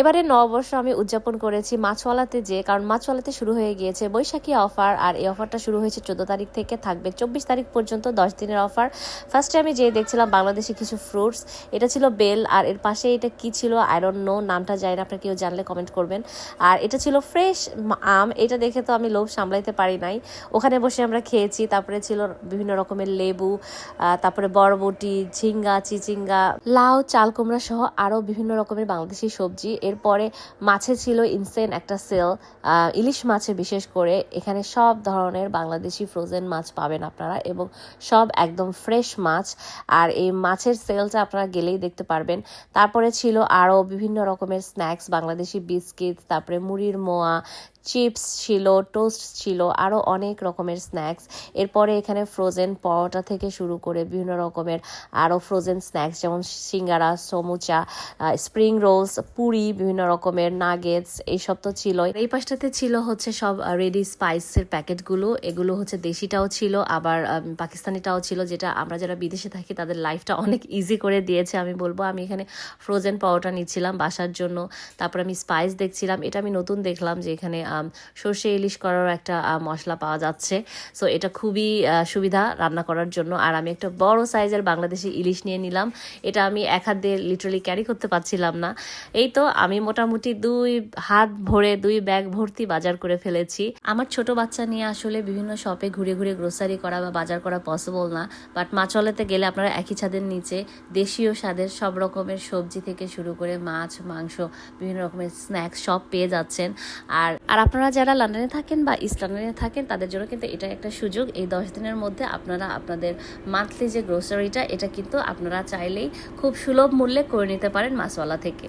এবারে নববর্ষ আমি উদযাপন করেছি মাছওয়ালাতে যে, কারণ মাছওয়ালাতে শুরু হয়ে গিয়েছে বৈশাখী অফার, আর এই অফারটা শুরু হয়েছে চোদ্দ তারিখ থেকে, থাকবে চব্বিশ তারিখ পর্যন্ত দশ দিনের অফার। ফার্স্টে আমি যে দেখছিলাম বাংলাদেশি কিছু ফ্রুটস এটা ছিল বেল, আর এর পাশে এটা কি ছিল? ডোন্ট নো নামটা জানি না, আপনার কেউ জানলে কমেন্ট করবেন। আর এটা ছিল ফ্রেশ আম, এটা দেখে তো আমি লোভ সামলাইতে পারি নাই। ওখানে বসে আমরা খেয়েছি, তারপরে ছিল বিভিন্ন রকমের লেবু তারপরে বরবটি, ঝিঙ্গা, চিচিঙ্গা, লাউ, চাল কুমড়া সহ আরও বিভিন্ন রকমের বাংলাদেশি সবজি। এরপরে মাছে ছিল ইনসেন একটা সেল ইলিশ মাছে বিশেষ করে। এখানে সব ধরনের বাংলাদেশি ফ্রোজেন মাছ পাবেন আপনারা এবং সব একদম ফ্রেশ মাছ। আর এই মাছের সেলটা আপনারা গেলেই দেখতে পারবেন। তারপরে ছিল আরও বিভিন্ন রকমের স্ন্যাক্স বাংলাদেশি বিস্কিট তারপরে মুড়ির মোয়া চিপস ছিল, টোস্ট ছিল আরও অনেক রকমের স্ন্যাক্স। এরপরে এখানে ফ্রোজেন পরোটা থেকে শুরু করে বিভিন্ন রকমের আরও ফ্রোজেন স্ন্যাক্স, যেমন সিঙ্গারা, সমুচা স্প্রিং রোলস পুরি, বিভিন্ন রকমের নাগেটস এইসব তো ছিলই। এই পাশটাতে ছিল হচ্ছে সব রেডি স্পাইসের প্যাকেটগুলো। এগুলো হচ্ছে দেশিটাও ছিল, আবার পাকিস্তানিটাও ছিল, যেটা আমরা যারা বিদেশে থাকি, তাদের লাইফটা অনেক ইজি করে দিয়েছে, আমি বলব। আমি এখানে ফ্রোজেন পাউডার নিচ্ছিলাম বাসার জন্য। তারপর আমি স্পাইস দেখছিলাম। এটা আমি নতুন দেখলাম যে এখানে সর্ষে ইলিশ করার একটা মশলা পাওয়া যাচ্ছে। সো এটা খুবই সুবিধা রান্না করার জন্য। আর আমি একটা বড় সাইজের বাংলাদেশি ইলিশ নিয়ে নিলাম। এটা আমি এক হাত দিয়ে লিটারালি ক্যারি করতে পারছিলাম না। এই তো আমি মোটামুটি দুই হাত ভরে, দুই ব্যাগ ভর্তি বাজার করে ফেলেছি। আমার ছোট বাচ্চা নিয়ে আসলে বিভিন্ন শপে ঘুরে ঘুরে গ্রোসারি করা বা বাজার করা পসিবল না। বাট মাছলেতে গেলে আপনারা একই ছাদের নিচে দেশীয় স্বাদের সব রকমের সবজি থেকে শুরু করে মাছ, মাংস, বিভিন্ন রকমের স্ন্যাক্স সব পেয়ে যাচ্ছেন। আর আর আপনারা যারা লন্ডনে থাকেন বা ইস্ট লন্ডনে থাকেন, তাদের জন্য কিন্তু এটা একটা সুযোগ। এই দশ দিনের মধ্যে আপনারা আপনাদের মান্থলি যে গ্রোসারিটা এটা কিন্তু আপনারা চাইলেই খুব সুলভ মূল্যে করে নিতে পারেন মাসওয়ালা থেকে।